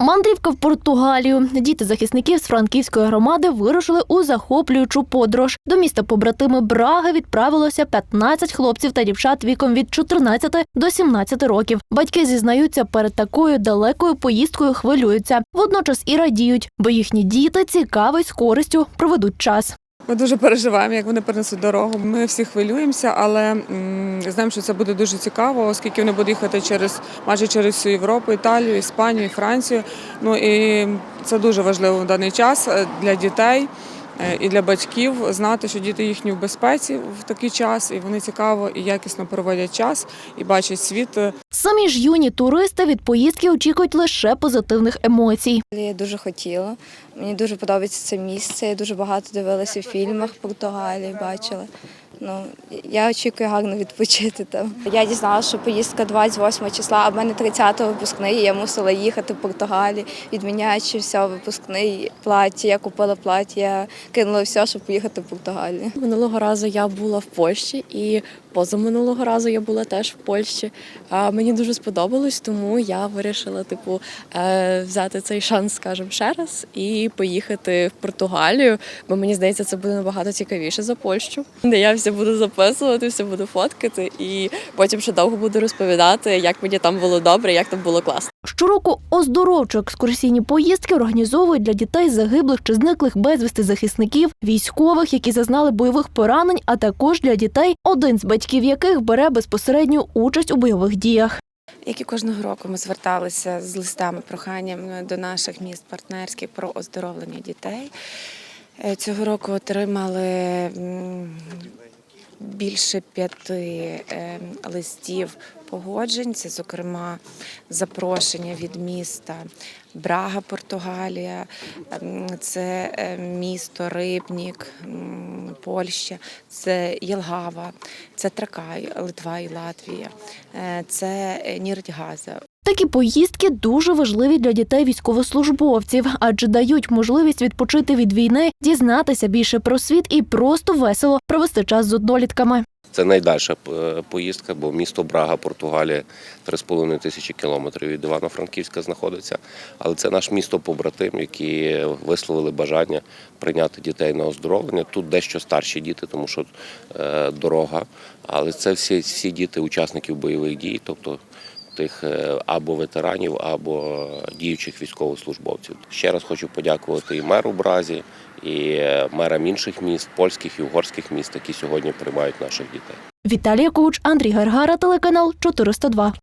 Мандрівка в Португалію. Діти захисників з франківської громади вирушили у захоплюючу подорож. До міста побратими Браги відправилося 15 хлопців та дівчат віком від 14 до 17 років. Батьки зізнаються, перед такою далекою поїздкою хвилюються. Водночас і радіють, бо їхні діти цікаво з користю проведуть час. Ми дуже переживаємо, як вони перенесуть дорогу. Ми всі хвилюємося, але знаємо, що це буде дуже цікаво, оскільки вони будуть їхати через майже через всю Європу, Італію, Іспанію, Францію. Ну і це дуже важливо в даний час е, для дітей і для батьків знати, що діти їхні в безпеці в такий час, і вони цікаво і якісно проводять час і бачать світ. е, Самі ж юні туристи від поїздки очікують лише позитивних емоцій. Я дуже хотіла. Мені дуже подобається це місце. Я дуже багато дивилася в фільмах в Португалії, бачила. Ну, я очікую гарно відпочити там. Я дізналася, що поїздка 28 числа, а в мене 30-го випускний, я мусила їхати в Португалію, відміняючи все, випускний плаття. Я купила плаття, кинула все, щоб поїхати в Португалію. Минулого разу я була в Польщі і позаминулого разу я була теж в Польщі. Мені дуже сподобалось, тому я вирішила типу е, взяти цей шанс, скажімо, ще раз і поїхати в Португалію, бо мені здається, це буде набагато цікавіше за Польщу. Де я все буду записувати, все буду фоткати, і потім ще довго буду розповідати, як мені там було добре, як там було класно. Щороку оздоровчо екскурсійні поїздки організовують для дітей загиблих чи зниклих безвісти захисників, військових, які зазнали бойових поранень, а також для дітей, один з батьків яких бере безпосередню участь у бойових діях. Як і кожного року ми зверталися з листами, проханням до наших міст партнерських про оздоровлення дітей. Е, Цього року отримали більше п'яти е, листів погоджень. Це, зокрема, запрошення від міста Брага, Португалія, ем, це е, місто Рибнік, Польща, це Єлгава, це Тракай, Литва і Латвія, е, це Ніртьгаза. Такі поїздки дуже важливі для дітей військовослужбовців, адже дають можливість відпочити від війни, дізнатися більше про світ і просто весело провести час з однолітками. Це найдальша е, поїздка, бо місто Брага, Португалія 3,5 тисячі кілометрів від Івано-Франківська знаходиться. Але це наш місто побратим, які висловили бажання прийняти дітей на оздоровлення. Тут дещо старші діти, тому що е, дорога. Але це всі, всі діти учасників бойових дій, тобто тих е, або ветеранів, або діючих військовослужбовців. Ще раз хочу подякувати і меру Бразі, і е, мерам інших міст, польських і угорських міст, які сьогодні приймають наших дітей. Віталія Коуч, Андрій Гаргара, телеканал 402.